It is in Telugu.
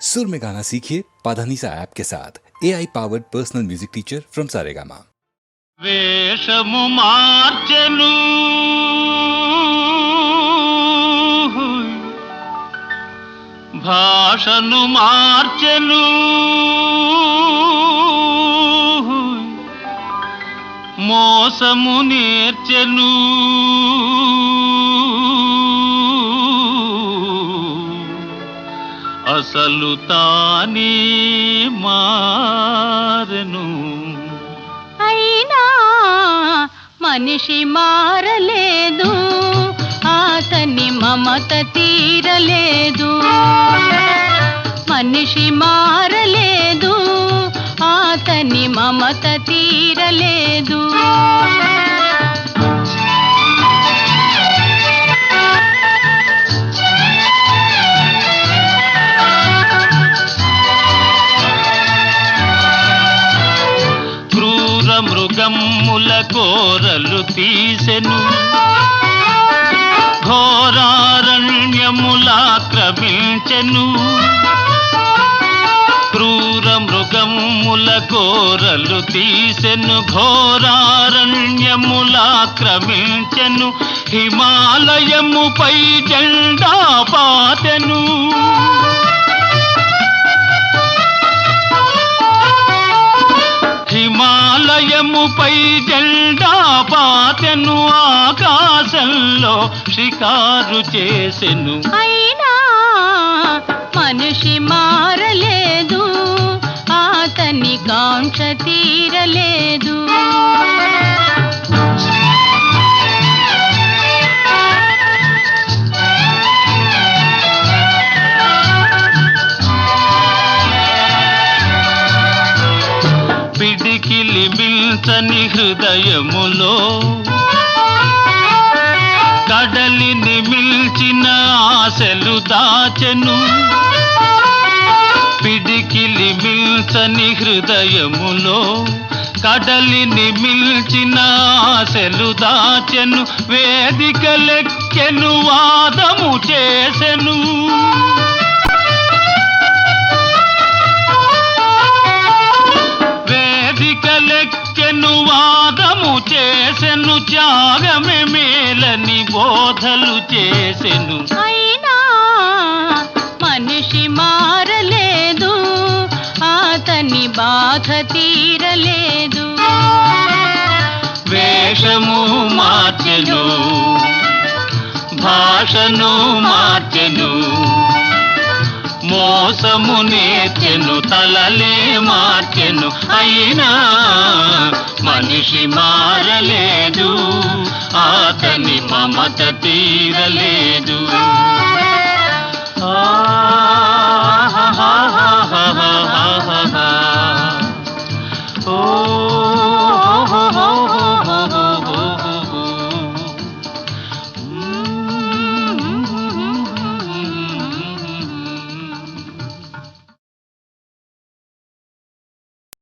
सुर में गाना सीखिए पाधानीसा ऐप के साथ A I powered personal music teacher from Saregama వేషము మార్చెను భాషను మార్చెను మోసము నేర్చెను అసలు తానే మారను. అయినా మనిషి మారలేదు అతని మమత తీరలేదు. మనిషి మారలేదు అతని మమత తీరలేదు. మృగమ్ముల కోరలు తీసెను. ఘోరారణ్యములాక్రమించెను. క్రూర మృగమ్ముల కోరలు తీసెను. ఘోరారణ్యములాక్రమించెను. హిమాలయముపై జెండా పాతెను. పై జెండా పాతెను ఆకాశంలో షికారు చేసెను. అయినా మనిషి మారలేదు అతని కాంక్ష తీరలేదు. మిల్చని హృదయములో కడలిని మిల్చిన ఆశలు దాచెను. పిడికిలి మిల్చని హృదయములో కడలిని మిల్చిన ఆశలు దాచెను. వేదిక లెక్కెను వాదము చేసెను. లెక్కెను వాదము చేసెను త్యాగమే మేలని బోధలు చేసెను. అయినా మనిషి మారలేదు అతని బాధ తీరలేదు. వేషము మార్చెను భాషను మార్చెను. మోసము నేర్చెను తలలే మార్చెను. అయినా మనిషి మారలేదు అతని మమత తీరలేదు. ఆ